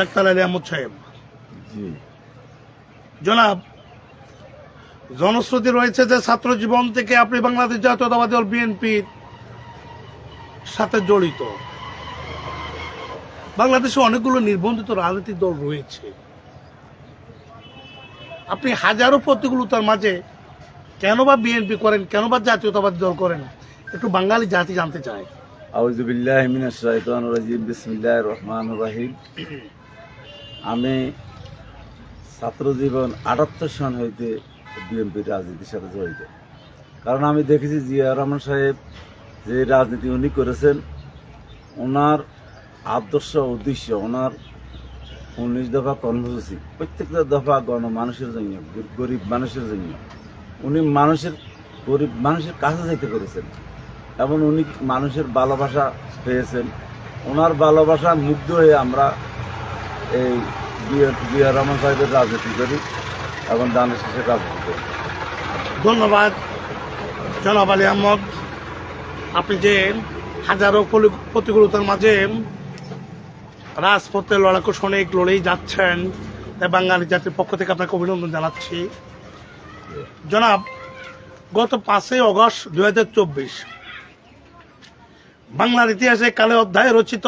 Doctor Ali Ahmad সাহেব। জনাব জনশ্রুতি রয়েছে যে ছাত্র জীবন থেকে আপনি বাংলাদেশ জাতীয়তাবাদী দল বিএনপির সাথে জড়িত। বাংলাদেশে অনেকগুলো নির্বন্ধিত রাজনৈতিক দল রয়েছে। আপনি হাজারো প্রতিকূলতার মাঝে কেন বা বিএনপি করেন কেন বা জাতীয়তাবাদী দল করেন একটু বাঙালি জাতি জানতে চায়। আউজুবিল্লাহ মিনাশ শাইতানির রাজিম বিসমিল্লাহির রহমানির রহিম। আমি ছাত্র জীবন আটাত্তর সন হইতে বিএনপির রাজনীতির সাথে জড়িত। কারণ আমি দেখেছি জিয়া রহমান সাহেব যে রাজনীতি উনি করেছেন, ওনার আদর্শ উদ্দেশ্য, ওনার উনিশ দফা কর্মসূচি, প্রত্যেকটা দফা গণ মানুষের জন্য, গরিব মানুষের জন্য। উনি মানুষের, গরিব মানুষের কাছে যেতে করেছেন এবং উনি মানুষের ভালোবাসা পেয়েছেন। ওনার ভালোবাসা মুগ্ধ হয়ে আমরা এই জিয়া রহমান সাহেবের রাজনীতি করি এবং দানের শেষের রাজনীতি করি। ধন্যবাদ। জনাব আলী আহমদ, আপনি যে হাজারো প্রতিকূলতার মাঝে রাজপথে লড়াকু শনিক লড়েই যাচ্ছেন, তাই বাঙালি জাতির পক্ষ থেকে আপনাকে অভিনন্দন জানাচ্ছি। জনাব, গত পাঁচই অগস্ট দু হাজার চব্বিশ, বাংলার ইতিহাসে কালে অধ্যায় রচিত,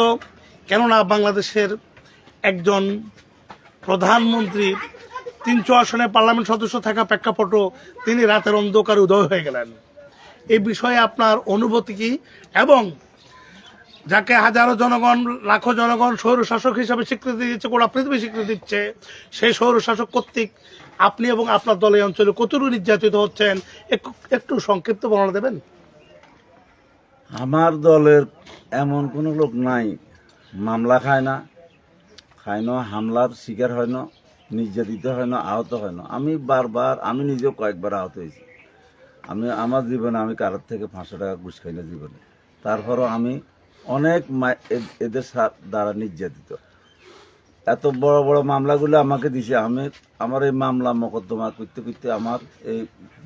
কেননা বাংলাদেশের একজন প্রধানমন্ত্রী তিনশো আসনে পার্লামেন্ট সদস্য থাকা প্রেক্ষাপটও তিনি রাতের অন্ধকারে উদয় হয়ে গেলেন। এই বিষয়ে আপনার অনুভূতি কি? এবং যাকে হাজারো জনগণ, লাখো জনগণ স্বৈরশাসক হিসাবে স্বীকৃতি দিচ্ছে গোটা পৃথিবী স্বীকৃতি দিচ্ছে, সেই স্বৈরশাসক কর্তৃক আপনি এবং আপনার দল এই অঞ্চলে কতটুকু নির্যাতিত হচ্ছেন? একটু সংক্ষিপ্ত বর্ণনা দেবেন। আমার দলের এমন কোনো লোক নাই, মামলা খায় না। খায় না হামলার শিকার হয় না নির্যাতিত হয় না আহত হয় না আমি বারবার, আমি নিজেও কয়েকবার আহত হয়েছি। আমি, আমার জীবনে আমি কারোর থেকে পাঁচশো টাকা ঘুষ খাই না জীবনে। তারপরও আমি অনেক এদের দ্বারা নির্যাতিত। এত বড় বড় মামলাগুলো আমাকে দিছে। আমি, আমার এই মামলা মোকদ্দমা করতে করতে আমার এই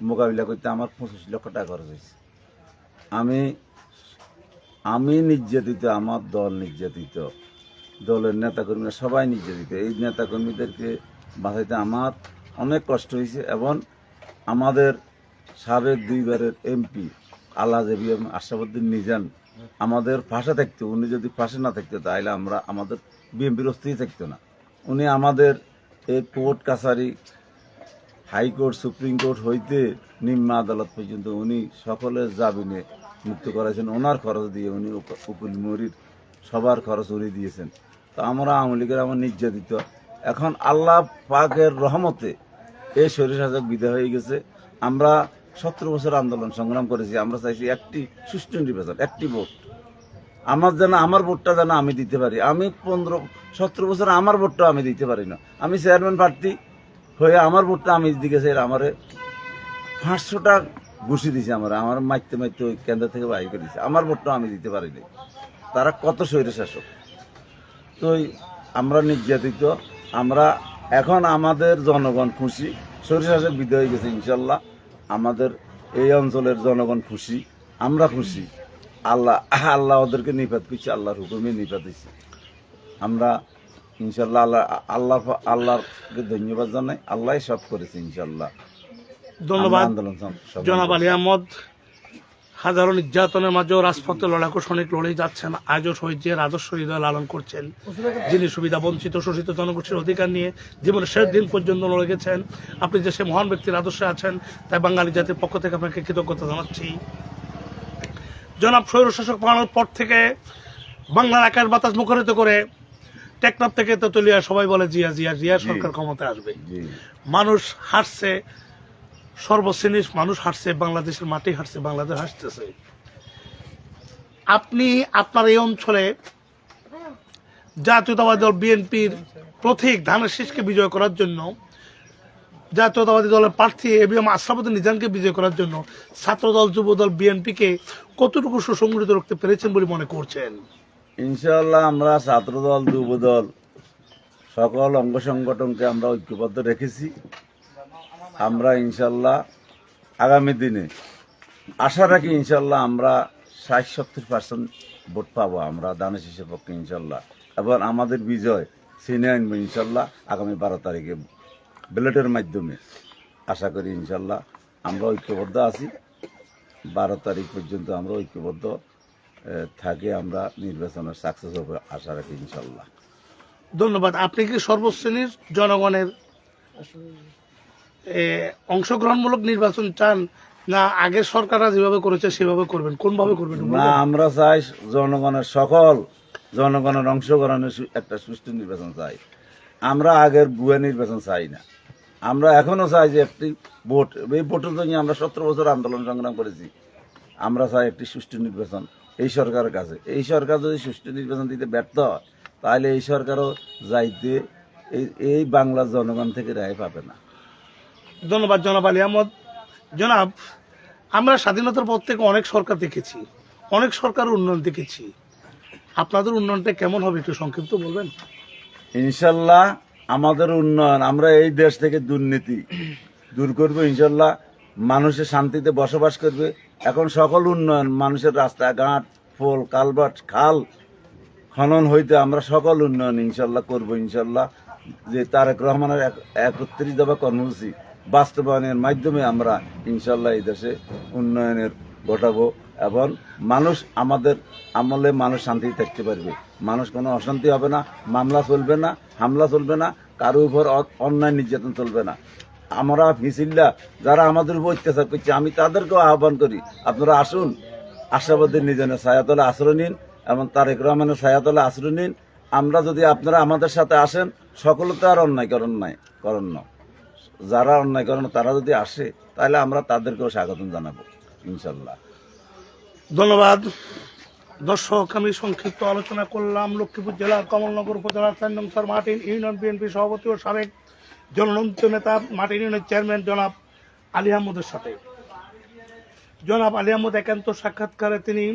মোকাবিলা করতে আমার পঁচিশ লক্ষ টাকা খরচ হয়েছে। আমি আমি নির্যাতিত, আমার দল নির্যাতিত। দলের নেতাকর্মীরা সবাই নির্যাতিত। এই নেতাকর্মীদেরকে বাঁচাইতে আমার অনেক কষ্ট হয়েছে এবং আমাদের সাবেক দুইবারের এমপি আল্লাহ এবং আশরাফুদ্দিন নিজান আমাদের পাশে থাকতো। উনি যদি পাশে না থাকতো, তাহলে আমরা আমাদের বিএনপির অস্তিত্ব থাকতো না। উনি আমাদের এই কোর্ট কাছারি হাইকোর্ট সুপ্রিম কোর্ট হইতে নিম্ন আদালত পর্যন্ত উনি সকলের জামিনে মুক্ত করেছেন ওনার খরচ দিয়ে উনি উকিল মরির সবার খরচ উনি দিয়েছেন। তো আমরা আওয়ামী লীগের আমার নির্যাতিত। এখন আল্লাহ পাকের রহমতে এই শরীর শাসক বিদায় হয়ে গেছে। আমরা সতেরো বছর আন্দোলন সংগ্রাম করেছি। আমরা চাইছি একটি সুষ্ঠু নির্বাচন, একটি ভোট। আমার যেন, আমার ভোটটা যেন আমি দিতে পারি। আমি পনেরো, সতেরো বছর আমার ভোটটা আমি দিতে পারি না। আমি চেয়ারম্যান প্রার্থী হয়ে আমার ভোটটা আমি দিকে চাই আমারে পাঁচশোটা ঘুষি দিছে আমার। আমার মাইতে মাইতে ওই কেন্দ্র থেকে বাই করে দিছে। আমার ভোটটা আমি দিতে পারি পারিনি। তারা কত স্বৈর শাসক? তো আমরা নির্যাতিত আমরা এখন আমাদের জনগণ খুশি স্বৈর শাসক বিদায় হয়ে গেছে ইনশাল্লাহ। আমাদের এই অঞ্চলের জনগণ খুশি আমরা খুশি। আল্লাহ আল্লাহ ওদেরকে নিপাত করছি আল্লাহর হুকুমে নিপাত দিচ্ছে আমরা ইনশাল্লাহ আল্লাহ আল্লাহ আল্লাহকে ধন্যবাদ জানাই। আল্লাহ সব করেছে ইনশাল্লাহ। ধন্যবাদ। জনাব আলী আহমদ হাজারো নির্যাতনের মাঝেও রাজপথে লড়াকু শনিক লড়েই যাচ্ছেন। আজও শহীদের আদর্শ হৃদয় লালন করছেন। যিনি সুবিধা বঞ্চিত শোষিত জনগোষ্ঠীর অধিকার নিয়ে জীবনের শেষ দিন পর্যন্ত লড়ে গেছেন। আপনি যে সে মহান ব্যক্তির আদর্শে আছেন তাই বাঙালি জাতির পক্ষ থেকে আপনাকে কৃতজ্ঞতা জানাচ্ছি। জনাব স্বৈরশাসক পালানোর পর থেকে বাংলার আকাশ বাতাস মুখরিত করে টেকনাফ থেকে তেতুলিয়া সবাই বলে জিয়া জিয়া জিয়া সরকার ক্ষমতায় আসবে। মানুষ হাসছে সর্বশ্রেণীর মানুষ হাসছে বাংলাদেশের মাটি হাসছে বাংলাদেশ হাসতেছে আপনি আপনার এই অঞ্চলে জাতীয়তাবাদী দল বিএনপির প্রতীক ধানের শীষকে বিজয় করার জন্য, জাতীয়তাবাদী দলের প্রার্থী এবিএম আশরাফুদ্দিন নিজামকে বিজয় করার জন্য ছাত্রদল, যুবদল বিএনপিকে কতটুকু সুসংগঠিত রাখতে পেরেছেন বলে মনে করছেন? ইনশাআল্লাহ আমরা ছাত্রদল, যুবদল সকল অঙ্গ সংগঠনকে আমরা ঐক্যবদ্ধ রেখেছি। আমরা ইনশাল্লাহ আগামী দিনে আশা রাখি ইনশাল্লাহ আমরা ষাট, সত্তর পার্সেন্ট ভোট পাবো আমরা দানের শিশুর পক্ষে ইনশাল্লাহ। এবং আমাদের বিজয় ছিনে আনব ইনশাল্লাহ আগামী বারো তারিখে ব্যালটের মাধ্যমে। আশা করি ইনশাল্লাহ আমরা ঐক্যবদ্ধ আছি। বারো তারিখ পর্যন্ত আমরা ঐক্যবদ্ধ থাকে আমরা নির্বাচনের সাকসেস হবে আশা রাখি ইনশাল্লাহ। ধন্যবাদ। আপনি কি সর্বশ্রেণীর জনগণের? অংশগ্রহণমূলক নির্বাচন চান না আগের সরকাররা যেভাবে করেছে সেভাবে করবেন? কোনভাবে করবেন? না, আমরা চাই জনগণের সকল জনগণের অংশগ্রহণের একটা সুষ্ঠু নির্বাচন চাই। আমরা আগের বুয়া নির্বাচন চাই না। আমরা এখনও চাই যে একটি ভোট এই ভোটের জন্য আমরা সতেরো বছর আন্দোলন সংগ্রাম করেছি। আমরা চাই একটি সুষ্ঠু নির্বাচন এই সরকারের কাছে। এই সরকার যদি সুষ্ঠু নির্বাচন দিতে ব্যর্থ হয়, তাহলে এই সরকারও যাইতে এই এই বাংলার জনগণ থেকে রেহাই পাবে না। ধন্যবাদ জনাব আলী আহমদ। জনাব, আমরা স্বাধীনতার পর থেকে অনেক সরকার দেখেছি, অনেক সরকার উন্নয়ন দেখেছি। আপনাদের উন্নয়নটা কেমন হবে একটু সংক্ষিপ্ত বলবেন? ইনশাল্লাহ আমাদের উন্নয়ন, আমরা এই দেশ থেকে দুর্নীতি দূর করব ইনশাল্লাহ। মানুষের শান্তিতে বসবাস করবে। এখন সকল উন্নয়ন, মানুষের রাস্তাঘাট পোল কালভার্ট খাল খনন হইতে আমরা সকল উন্নয়ন ইনশাল্লাহ করব ইনশাল্লাহ। যে তারেক রহমানের এক- একত্রিশ দফা কর্মসূচি বাস্তবায়নের মাধ্যমে আমরা ইনশাল্লাহ এই দেশে উন্নয়নের ঘটাবো এবং মানুষ আমাদের আমলে মানুষ শান্তি থাকতে পারবে। মানুষ কোনো অশান্তি হবে না, মামলা চলবে না, হামলা চলবে না, কারও উপর অন্যায় নির্যাতন চলবে না। আমরা ফিসিল্লা যারা আমাদের উপর অত্যাচার করছে, আমি তাদেরকেও আহ্বান করি, আপনারা আসুন, আশাবাদী নিজনের ছায়াতলে আশ্রয় নিন এবং তারেক রহমানের ছায়াতলে আশ্রয় নিন। আমরা যদি আপনারা আমাদের সাথে আসেন সকলে তো আর অন্যায় করেন নাই করেন না। যারা অন্যায় করেন তারা যদি আসে, তাহলে আমরা তাদেরকেও স্বাগতম জানাব, ইনশাল্লাহ। ধন্যবাদ। দর্শক, আমি সংক্ষিপ্ত আলোচনা করলাম। লক্ষ্মীপুর জেলার কমলনগর উপজেলার চার নং সর মার্টিন ইউনিয়ন বিএনপি সভাপতি ও সাবেক জননন্দিত নেতা, মার্টিন ইউনিয়নের চেয়ারম্যান জনাব আলী আহমদের সাথে। জনাব আলী আহমদ একান্ত সাক্ষাৎকারে তিনি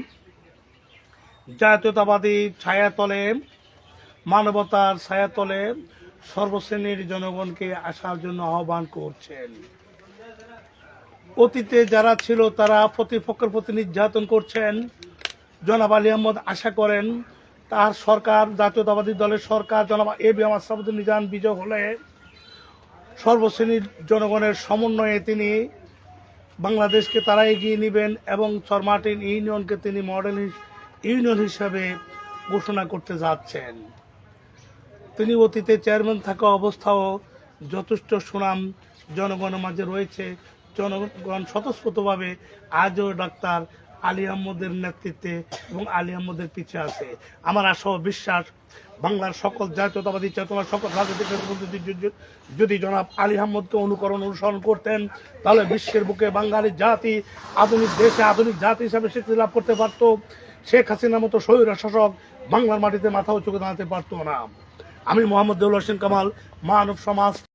জাতীয়তাবাদী ছায়াতলে, মানবতার ছায়াতলে সর্বশ্রেণীর জনগণকে আসার জন্য আহ্বান করছেন। অতীতে যারা ছিল, তারা প্রতিপক্ষের প্রতি নির্যাতন করছেন। জনাব আলী আহমদ আশা করেন, তার সরকার, জাতীয়তাবাদী দলের সরকার, জনাব এ বি এম আশরাফুদ্দিন নিজান বিজয় হলে সর্বশ্রেণীর জনগণের সমন্বয়ে তিনি বাংলাদেশকে তারা এগিয়ে নেবেন এবং সর মার্টিন ইউনিয়নকে তিনি মডেল ইউনিয়ন হিসাবে ঘোষণা করতে যাচ্ছেন। তিনি অতীতে চেয়ারম্যান থাকা অবস্থাও যথেষ্ট সুনাম জনগণের মাঝে রয়েছে। জনগণ স্বতঃস্ফূর্তভাবে আজও ডাক্তার আলী আহমদের নেতৃত্বে এবং আলী আহমদের পিছে আছে। আমার আশা বিশ্বাস, বাংলার সকল জাতীয়তাবাদী চেতনা সকল রাজনৈতিক যদি- জনাব আলী আহমদকে অনুকরণ অনুসরণ করতেন, তাহলে বিশ্বের বুকে বাঙালি জাতি আধুনিক দেশে আধুনিক জাতি হিসাবে স্বীকৃতি লাভ করতে পারত। শেখ হাসিনার মতো স্বৈর শাসক বাংলার মাটিতে মাথা উঁচু দাঁড়াতে পারতো না। আমি মোহাম্মদ দেউল হোসেন কামাল মানব সমাজ।